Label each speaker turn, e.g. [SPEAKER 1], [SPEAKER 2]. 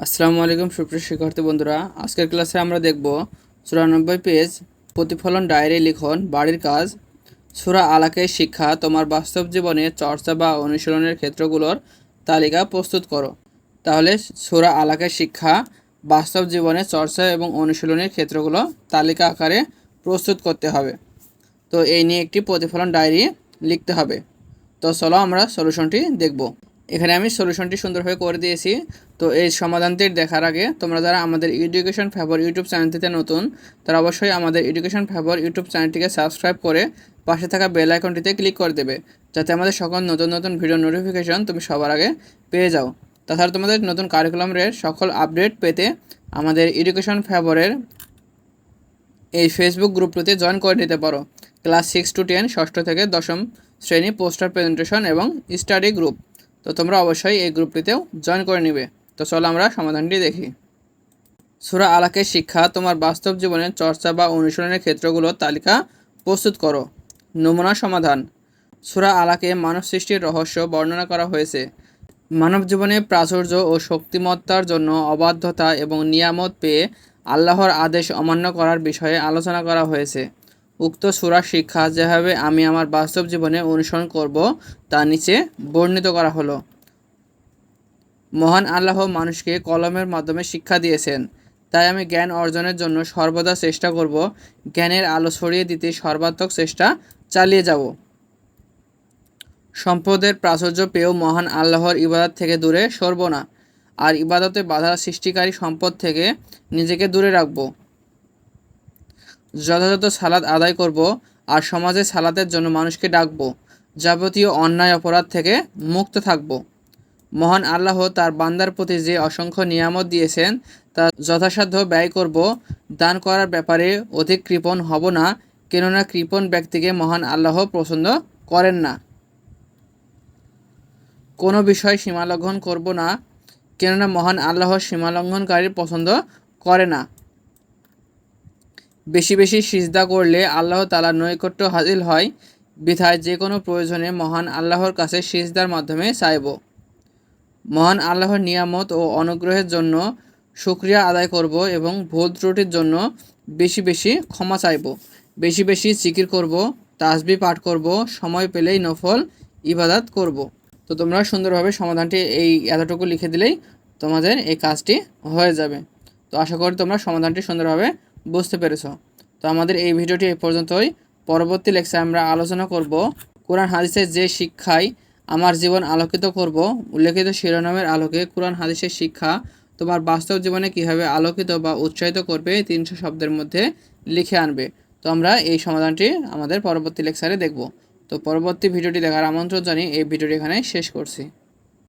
[SPEAKER 1] আসসালামু আলাইকুম সুপ্রিয় শিক্ষার্থী বন্ধুরা, আজকের ক্লাসে আমরা দেখব চুরানব্বই পেজ প্রতিফলন ডায়েরি লিখন, বাড়ির কাজ, সুরা আলাকের শিক্ষা, তোমার বাস্তব জীবনে চর্চা বা অনুশীলনের ক্ষেত্রগুলোর তালিকা প্রস্তুত করো। তাহলে সুরা আলাকের শিক্ষা, বাস্তব জীবনে চর্চা এবং অনুশীলনের ক্ষেত্রগুলো তালিকা আকারে প্রস্তুত করতে হবে। তো এই নিয়ে একটি প্রতিফলন ডায়েরি লিখতে হবে। তো চলো আমরা সলিউশনটি দেখব। এখানে আমি সলিউশনটি সুন্দরভাবে করে দিয়েছি। তো এই সমাধানটি দেখার আগে তোমরা যারা আমাদের এডুকেশন ফেভার ইউটিউব চ্যানেলটিতে নতুন, তারা অবশ্যই আমাদের এডুকেশন ফেভার ইউটিউব চ্যানেলটিকে সাবস্ক্রাইব করে পাশে থাকা বেল আইকনটিতে ক্লিক করে দেবে। যাতে আমাদের সকল নতুন নতুন ভিডিও নোটিফিকেশন তুমি সবার আগে পেয়ে যাও। তাছাড়া তোমাদের নতুন কারিকুলামের সকল আপডেট পেতে আমাদের এডুকেশন ফেভারের এই ফেসবুক গ্রুপটিতে জয়েন করে নিতে পারো। ক্লাস সিক্স টু টেন ষষ্ঠ থেকে দশম শ্রেণি পোস্টার প্রেজেন্টেশন এবং স্টাডি গ্রুপ তো তোমরা অবশ্যই এই গ্রুপটিতেও জয়েন করে নিবে। তো চলো আমরা সমাধানটি দেখি। সুরা আলাকের শিক্ষা, তোমার বাস্তব জীবনের চর্চা বা অনুশীলনের ক্ষেত্রগুলোর তালিকা প্রস্তুত করো। নমুনা সমাধান। সুরা আলাকে মানব সৃষ্টির রহস্য বর্ণনা করা হয়েছে। মানব জীবনে প্রাচুর্য ও শক্তিমত্তার জন্য অবাধ্যতা এবং নিয়ামত পেয়ে আল্লাহর আদেশ অমান্য করার বিষয়ে আলোচনা করা হয়েছে। উক্ত সুরার শিক্ষা যেভাবে আমি আমার বাস্তব জীবনে অনুসরণ করব, তা নিচে বর্ণিত করা হলো। মহান আল্লাহ মানুষকে কলমের মাধ্যমে শিক্ষা দিয়েছেন। তাই আমি জ্ঞান অর্জনের জন্য সর্বদা চেষ্টা করব, জ্ঞানের আলো ছড়িয়ে দিতে সর্বাত্মক চেষ্টা চালিয়ে যাব। সম্পদের প্রাচুর্য পেয়েও মহান আল্লাহর ইবাদত থেকে দূরে সরব না। আর ইবাদতে বাধা সৃষ্টিকারী সম্পদ থেকে নিজেকে দূরে রাখব। যথাযথ সালাদ আদায় করব আর সমাজে সালাতের জন্য মানুষকে ডাকব, যাবতীয় অন্যায় অপরাধ থেকে মুক্ত থাকব। মহান আল্লাহ তার বান্দার প্রতি যে অসংখ্য নিয়ামত দিয়েছেন, তা যথাসাধ্য ব্যয় করব, দান করার ব্যাপারে অধিক কৃপণ হব না, কেননা কৃপণ ব্যক্তিকে মহান আল্লাহ পছন্দ করেন না। কোনো বিষয় সীমালঙ্ঘন করব না, কেননা মহান আল্লাহ সীমালঙ্ঘনকারী পছন্দ করে না। বেশি বেশি সিজদা করলে আল্লাহ তালার নৈকট্য হাজিল হয়, বিধায় যে কোনো প্রয়োজনে মহান আল্লাহর কাছে সিজদার মাধ্যমে চাইব। মহান আল্লাহর নিয়ামত ও অনুগ্রহের জন্য শুক্রিয়া আদায় করব এবং ভুল ত্রুটির জন্য বেশি বেশি ক্ষমা চাইব। বেশি বেশি জিকির করব, তাসবি পাঠ করব, সময় পেলেই নফল ইবাদাত করব। তো তোমরা সুন্দরভাবে সমাধানটি এই এতটুকু লিখে দিলেই তোমাদের এই কাজটি হয়ে যাবে। তো আশা করি তোমরা সমাধানটি সুন্দরভাবে বুঝতে পেরেছ। তো আমাদের এই ভিডিওটি এই পর্যন্তই। পরবর্তী লেকচারে আমরা আলোচনা করব কোরআন হাদিসের যে শিক্ষায় আমার জীবন আলোকিত করব, উল্লেখিত শিরোনামের আলোকে কোরআন হাদিসের শিক্ষা তোমার বাস্তব জীবনে কীভাবে আলোকিত বা উৎসাহিত করবে তিনশো শব্দের মধ্যে লিখে আনবে। তো আমরা এই সমাধানটি আমাদের পরবর্তী লেকচারে দেখব। তো পরবর্তী ভিডিওটি দেখার আমন্ত্রণ জানিয়ে এই ভিডিওটি এখানে শেষ করছি।